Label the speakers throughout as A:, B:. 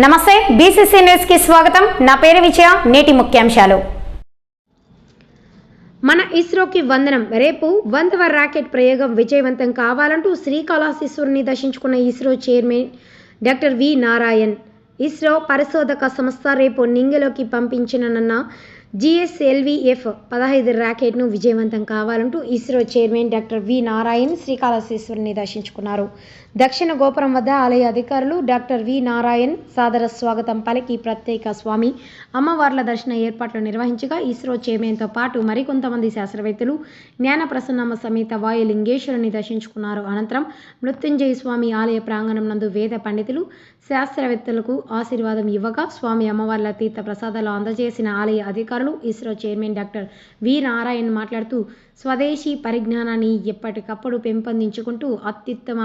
A: నమస్తే బీసీసీ న్యూస్కి స్వాగతం. నా పేరు విజయ నేటి ముఖ్యాంశాలు. మన ఇస్రోకి వందనం. రేపు వందవ రాకెట్ ప్రయోగం విజయవంతం కావాలంటూ శ్రీకాళహస్తీశ్వరుని దర్శించుకున్న ISRO chairman doctor V Narayan. ISRO పరిశోధక సంస్థ రేపు నింగిలోకి పంపించనన్న జిఎస్ఎల్విఎఫ్ పదహైదు ర్యాకెట్ను విజయవంతం కావాలంటూ ISRO chairman doctor V Narayan శ్రీకాళహస్తీశ్వరుని దర్శించుకున్నారు. దక్షిణ గోపురం వద్ద ఆలయ అధికారులు డాక్టర్ వి నారాయణ్ సాదర స్వాగతం పలికి ప్రత్యేక స్వామి అమ్మవార్ల దర్శన ఏర్పాట్లు నిర్వహించగా ఇస్రో చైర్మన్తో పాటు మరికొంతమంది శాస్త్రవేత్తలు జ్ఞాన ప్రసన్నమ్మ సమేత వాయు లింగేశ్వరుని దర్శించుకున్నారు. అనంతరం మృత్యుంజయ స్వామి ఆలయ ప్రాంగణం నందు వేద పండితులు శాస్త్రవేత్తలకు ఆశీర్వాదం ఇవ్వగా స్వామి అమ్మవార్ల తీర్థ ప్రసాదాలు అందజేసిన ఆలయ అధికారులు ISRO chairman doctor V Narayan మాట్లాడుతూ స్వదేశీ పరిజ్ఞానాన్ని ఎప్పటికప్పుడు పెంపొందించుకుంటూ అత్యుత్తమ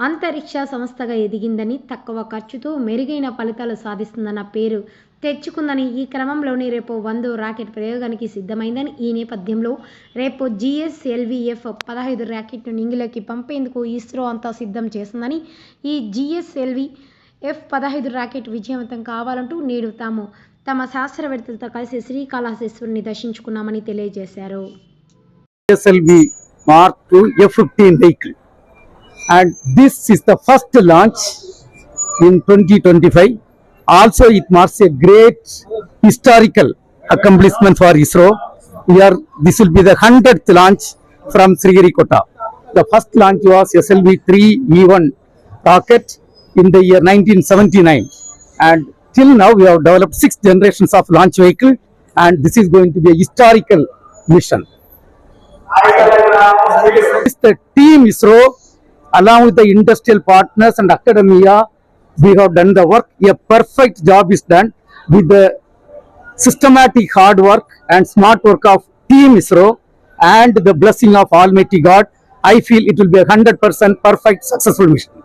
A: అంతరిక్ష సంస్థగా ఎదిగిందని తక్కువ ఖర్చుతో మెరుగైన ఫలితాలు సాధిస్తుందన్న పేరు తెచ్చుకుందని ఈ క్రమంలోనే రేపు వందో రాకెట్ ప్రయోగానికి సిద్ధమైందని ఈ నేపథ్యంలో రేపు జిఎస్ఎల్విఎఫ్ పదహైదు ర్యాకెట్ను నింగిలోకి పంపేందుకు ఇస్రో అంతా సిద్ధం చేస్తుందని ఈ జిఎస్ఎల్వి ఎఫ్ పదహైదు రాకెట్ విజయవంతం కావాలంటూ నేడు తాము తమ శాస్త్రవేత్తలతో కలిసి శ్రీకాళహస్తీశ్వరుని దర్శించుకున్నామని తెలియజేశారు
B: SLV Mark II F-15 vehicle. And this is the first launch in 2025. Also, it marks a great historical accomplishment for ISRO. Here, this will be the 100th launch from Sriharikota. The first launch was SLV-3 E1 rocket in the year 1979. And till now, we have developed six generations of launch vehicle. And this is going to be a historical mission. It's the team ISRO along with the industrial partners and academia we have done the work a perfect job is done with the systematic hard work and smart work of team ISRO and the blessing of almighty god i feel it will be a 100% perfect successful mission